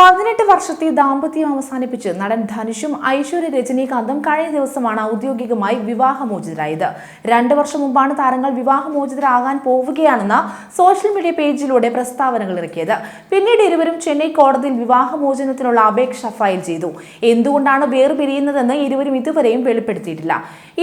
പതിനെട്ട് വർഷത്തെ ദാമ്പത്യം അവസാനിപ്പിച്ച് നടൻ ധനുഷും ഐശ്വര്യ രജനീകാന്തും കഴിഞ്ഞ ദിവസമാണ് ഔദ്യോഗികമായി വിവാഹമോചിതരായത്. രണ്ടു വർഷം മുമ്പാണ് താരങ്ങൾ വിവാഹമോചിതരാകാൻ പോവുകയാണെന്ന സോഷ്യൽ മീഡിയ പേജിലൂടെ പ്രസ്താവനകൾ ഇറക്കിയത്. പിന്നീട് ഇരുവരും ചെന്നൈ കോടതിയിൽ വിവാഹമോചനത്തിനുള്ള അപേക്ഷ ഫയൽ ചെയ്തു. എന്തുകൊണ്ടാണ് വേർപിരിയുന്നതെന്ന് ഇരുവരും ഇതുവരെയും വെളിപ്പെടുത്തിയിട്ടില്ല.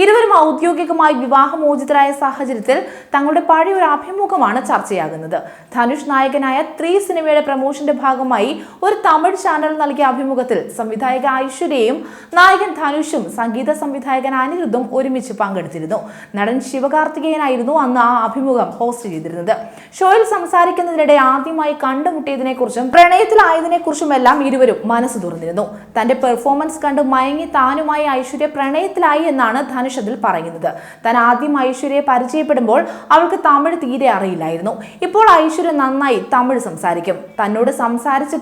ഇരുവരും ഔദ്യോഗികമായി വിവാഹമോചിതരായ സാഹചര്യത്തിൽ തങ്ങളുടെ പഴയ ഒരു അഭിമുഖമാണ് ചർച്ചയാകുന്നത്. ധനുഷ് നായകനായ ത്രീ സിനിമയുടെ പ്രമോഷന്റെ ഭാഗമായി ഒരു തമിഴ് ചാനൽ നൽകിയ അഭിമുഖത്തിൽ സംവിധായക ഐശ്വര്യയും നായകൻ ധനുഷും സംഗീത സംവിധായകൻ അനിരുദ്ധും ഒരുമിച്ച് പങ്കെടുത്തിരുന്നു. നടൻ ശിവകാർത്തികേയനായിരുന്നു അന്ന് ആ അഭിമുഖം ഹോസ്റ്റ് ചെയ്തിരുന്നത്. ഷോയിൽ സംസാരിക്കുന്നതിനിടെ ആദ്യമായി കണ്ടുമുട്ടിയതിനെ കുറിച്ചും പ്രണയത്തിലായതിനെ കുറിച്ചുമെല്ലാം ഇരുവരും മനസ്സ് തുറന്നിരുന്നു. തന്റെ പെർഫോമൻസ് കണ്ട് മയങ്ങി താനുമായി ഐശ്വര്യ പ്രണയത്തിലായി എന്നാണ് ധനുഷ് അതിൽ പറയുന്നത്. താൻ ആദ്യം ഐശ്വര്യയെ പരിചയപ്പെടുമ്പോൾ അവൾക്ക് തമിഴ് തീരെ അറിയില്ലായിരുന്നു. ഇപ്പോൾ ഐശ്വര്യ നന്നായി തമിഴ് സംസാരിക്കും. തന്നോട് സംസാരിച്ച്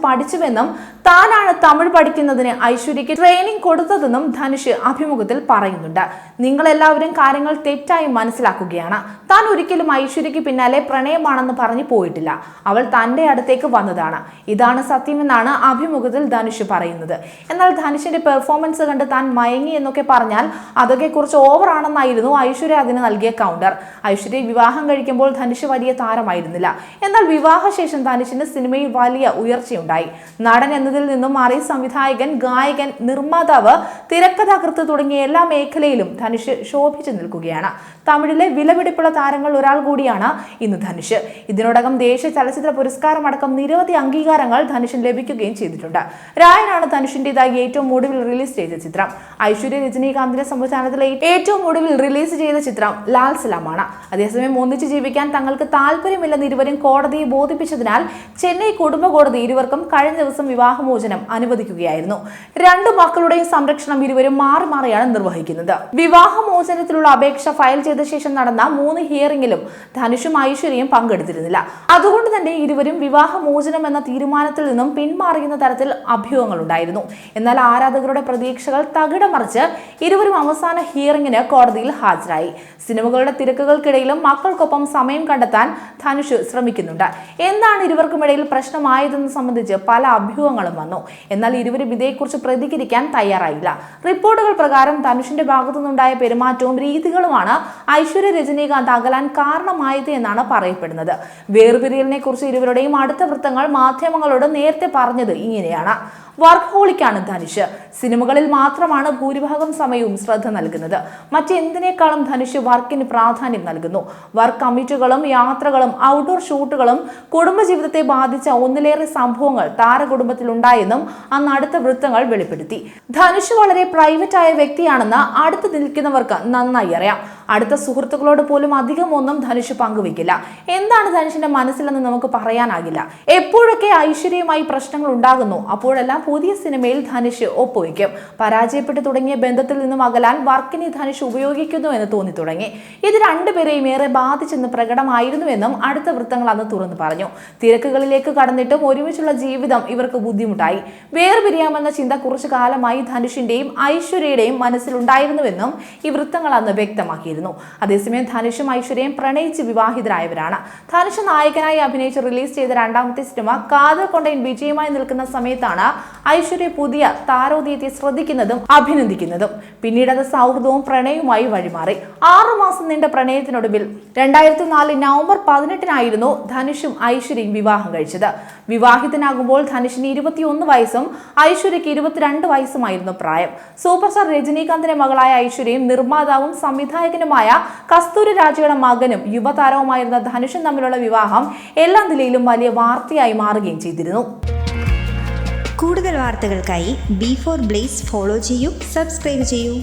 പഠിച്ചുവെന്നും താനാണ് തമിഴ് പഠിക്കുന്നതിന് ഐശ്വര്യയ്ക്ക് ട്രെയിനിങ് കൊടുത്തതെന്നും ധനുഷ് അഭിമുഖത്തിൽ പറയുന്നുണ്ട്. നിങ്ങൾ എല്ലാവരും കാര്യങ്ങൾ തെറ്റായി മനസ്സിലാക്കുകയാണ്. താൻ ഒരിക്കലും ഐശ്വര്യയ്ക്ക് പിന്നാലെ പ്രണയമാണെന്ന് പറഞ്ഞു പോയിട്ടില്ല. അവൾ തന്റെ അടുത്തേക്ക് വന്നതാണ്. ഇതാണ് സത്യമെന്നാണ് അഭിമുഖത്തിൽ ധനുഷ് പറയുന്നത്. എന്നാൽ ധനുഷിന്റെ പെർഫോമൻസ് കണ്ട് താൻ മയങ്ങി എന്നൊക്കെ പറഞ്ഞാൽ അതൊക്കെ കുറച്ച് ഓവർ ആണെന്നായിരുന്നു ഐശ്വര്യ അതിന് നൽകിയ കൗണ്ടർ ഐശ്വര്യ വിവാഹം കഴിക്കുമ്പോൾ ധനുഷ് വലിയ താരമായിരുന്നില്ല. എന്നാൽ വിവാഹശേഷം ധനുഷിന് സിനിമയിൽ വലിയ ഉയർച്ചയുണ്ടായി. നടൻ എന്നതിൽ നിന്നും മാറി സംവിധായകൻ ഗായകൻ നിർമ്മാതാവ് തിരക്കഥാകൃത്ത് തുടങ്ങിയ എല്ലാ മേഖലയിലും ധനുഷ് ശോഭിച്ചു നിൽക്കുകയാണ്. തമിഴിലെ വിലപിടിപ്പുള്ള താരങ്ങൾ ഒരാൾ കൂടിയാണ് ഇന്ന് ധനുഷ്. ഇതിനോടകം ദേശീയ ചലച്ചിത്ര പുരസ്കാരം അടക്കം നിരവധി അംഗീകാരങ്ങൾ ധനുഷിന് ലഭിക്കുകയും ചെയ്തിട്ടുണ്ട്. രായനാണ് ധനുഷിന്റേതായി ഏറ്റവും ഒടുവിൽ റിലീസ് ചെയ്ത ചിത്രം. ഐശ്വര്യ രജനീകാന്തിന്റെ സംവിധാനത്തിലെ ഏറ്റവും ഒടുവിൽ റിലീസ് ചെയ്ത ചിത്രം ലാൽ സലാമാണ്. അതേസമയം ഒന്നിച്ച് ജീവിക്കാൻ തങ്ങൾക്ക് താല്പര്യമില്ലെന്ന് ഇരുവരും കോടതിയെ ബോധിപ്പിച്ചതിനാൽ ചെന്നൈ കുടുംബ കോടതി ഇരുവർക്കും കഴിഞ്ഞ ദിവസം വിവാഹമോചനം അനുവദിക്കുകയായിരുന്നു. രണ്ടു മക്കളുടെയും സംരക്ഷണം ഇരുവരും മാറി മാറിയാണ് നിർവഹിക്കുന്നത്. വിവാഹമോചനത്തിലുള്ള അപേക്ഷ ഫയൽ ചെയ്ത ശേഷം നടന്ന മൂന്ന് ഹിയറിംഗിലും ധനുഷും ഐശ്വര്യയും പങ്കെടുത്തിരുന്നില്ല. അതുകൊണ്ട് തന്നെ ഇരുവരും വിവാഹമോചനം എന്ന തീരുമാനത്തിൽ നിന്നും പിന്മാറിയുന്ന തരത്തിൽ അഭ്യൂഹങ്ങൾ ഉണ്ടായിരുന്നു. എന്നാൽ ആരാധകരുടെ പ്രതീക്ഷകൾ തകിടം മറിച്ച് ഇരുവരും അവസാന ഹിയറിംഗിന് കോടതിയിൽ ഹാജരായി. സിനിമകളുടെ തിരക്കുകൾക്കിടയിലും മക്കൾക്കൊപ്പം സമയം കണ്ടെത്താൻ ധനുഷ് ശ്രമിക്കുന്നുണ്ട്. എന്താണ് ഇരുവർക്കുമിടയിൽ പ്രശ്നമായതെന്ന് സംബന്ധിച്ച് പല അഭ്യൂഹങ്ങളും വന്നു. എന്നാൽ ഇരുവരും ഇതേക്കുറിച്ച് പ്രതികരിക്കാൻ തയ്യാറായില്ല. റിപ്പോർട്ടുകൾ പ്രകാരം ധനുഷിന്റെ ഭാഗത്തു നിന്നുണ്ടായ പെരുമാറ്റവും രീതികളുമാണ് ഐശ്വര്യ രജനീകാന്ത് അകലാൻ കാരണമായത് എന്നാണ് പറയപ്പെടുന്നത്. വേർപിരിയലിനെ കുറിച്ച് ഇരുവരുടെയും അടുത്ത വൃത്തങ്ങൾ മാധ്യമങ്ങളോട് നേരത്തെ പറഞ്ഞത് ഇങ്ങനെയാണ്. വർക്ക് ഹോളിക്കാണ് ധനുഷ്. സിനിമകളിൽ മാത്രമാണ് ഭൂരിഭാഗം സമയവും ശ്രദ്ധ നൽകുന്നത്. മറ്റെന്തിനേക്കാളും ധനുഷ് വർക്കിന് പ്രാധാന്യം നൽകുന്നു. വർക്ക് കമ്മിറ്റുകളും യാത്രകളും ഔട്ട്ഡോർ ഷൂട്ടുകളും കുടുംബജീവിതത്തെ ബാധിച്ച ഒന്നിലേറെ സംഭവങ്ങൾ താരകുടുംബത്തിൽ ഉണ്ടായെന്നും അന്ന് അടുത്ത വൃത്തങ്ങൾ വെളിപ്പെടുത്തി. ധനുഷ് വളരെ പ്രൈവറ്റ് ആയ വ്യക്തിയാണെന്ന് അടുത്ത് നിൽക്കുന്നവർക്ക് നന്നായി അറിയാം. അടുത്ത സുഹൃത്തുക്കളോട് പോലും അധികം ഒന്നും ധനുഷ് പങ്കുവെക്കില്ല എന്താണ് ധനുഷിന്റെ മനസ്സിലെന്ന് നമുക്ക് പറയാനാകില്ല. എപ്പോഴൊക്കെ ഐശ്വര്യമായി പ്രശ്നങ്ങൾ ഉണ്ടാകുന്നു അപ്പോഴെല്ലാം പുതിയ സിനിമയിൽ ധനുഷ് ഒപ്പുവെക്കും പരാജയപ്പെട്ടു തുടങ്ങിയ ബന്ധത്തിൽ നിന്നും അകലാൻ വർക്കിനെ ധനുഷ് ഉപയോഗിക്കുന്നു എന്ന് തോന്നി തുടങ്ങി ഇത് രണ്ടുപേരെയും ഏറെ ബാധിച്ചെന്ന് പ്രകടമായിരുന്നുവെന്നും അടുത്ത വൃത്തങ്ങൾ അന്ന് തുറന്നു പറഞ്ഞു. തിരക്കുകളിലേക്ക് കടന്നിട്ടും ഒരുമിച്ചുള്ള ജീവിതം ഇവർക്ക് ബുദ്ധിമുട്ടായി. വേർപിരിയാമെന്ന ചിന്ത കുറച്ചു കാലമായി ധനുഷിന്റെയും ഐശ്വര്യയുടെയും മനസ്സിലുണ്ടായിരുന്നുവെന്നും ഈ വൃത്തങ്ങൾ അന്ന് വ്യക്തമാക്കിയിരുന്നു. അതേസമയം ധനുഷും ഐശ്വര്യയും പ്രണയിച്ച് വിവാഹിതരായവരാണ്. ധനുഷ് നായകനായി അഭിനയിച്ച് റിലീസ് ചെയ്ത രണ്ടാമത്തെ സിനിമ കാതൽ കൊണ്ടൈൻ വിജയമായി നിൽക്കുന്ന സമയത്താണ് ഐശ്വര്യ പുതിയ താരോദയത്തെ ശ്രദ്ധിക്കുന്നതും അഭിനന്ദിക്കുന്നതും. പിന്നീട് അത് സൗഹൃദവും പ്രണയവുമായി വഴിമാറി. ആറുമാസം നീണ്ട പ്രണയത്തിനൊടുവിൽ രണ്ടായിരത്തി നാല് നവംബർ പതിനെട്ടിനായിരുന്നു ധനുഷും ഐശ്വര്യയും വിവാഹം കഴിച്ചത്. വിവാഹിതനാകുമ്പോൾ ധനുഷിന് ഇരുപത്തിയൊന്ന് വയസ്സും ഐശ്വര്യയ്ക്ക് ഇരുപത്തിരണ്ട് വയസ്സുമായിരുന്നു പ്രായം. സൂപ്പർസ്റ്റാർ രജനീകാന്തിന്റെ മകളായ ഐശ്വര്യയും നിർമ്മാതാവും സംവിധായകനുമായ കസ്തൂരി രാജയുടെ മകനും യുവതാരവുമായിരുന്ന ധനുഷും തമ്മിലുള്ള വിവാഹം എല്ലാ നിലയിലും വലിയ വാർത്തയായി മാറുകയും ചെയ്തിരുന്നു. കൂടുതൽ വാർത്തകൾക്കായി ബി ഫോർ ബ്ലേസ് ഫോളോ ചെയ്യൂ സബ്സ്ക്രൈബ് ചെയ്യൂ.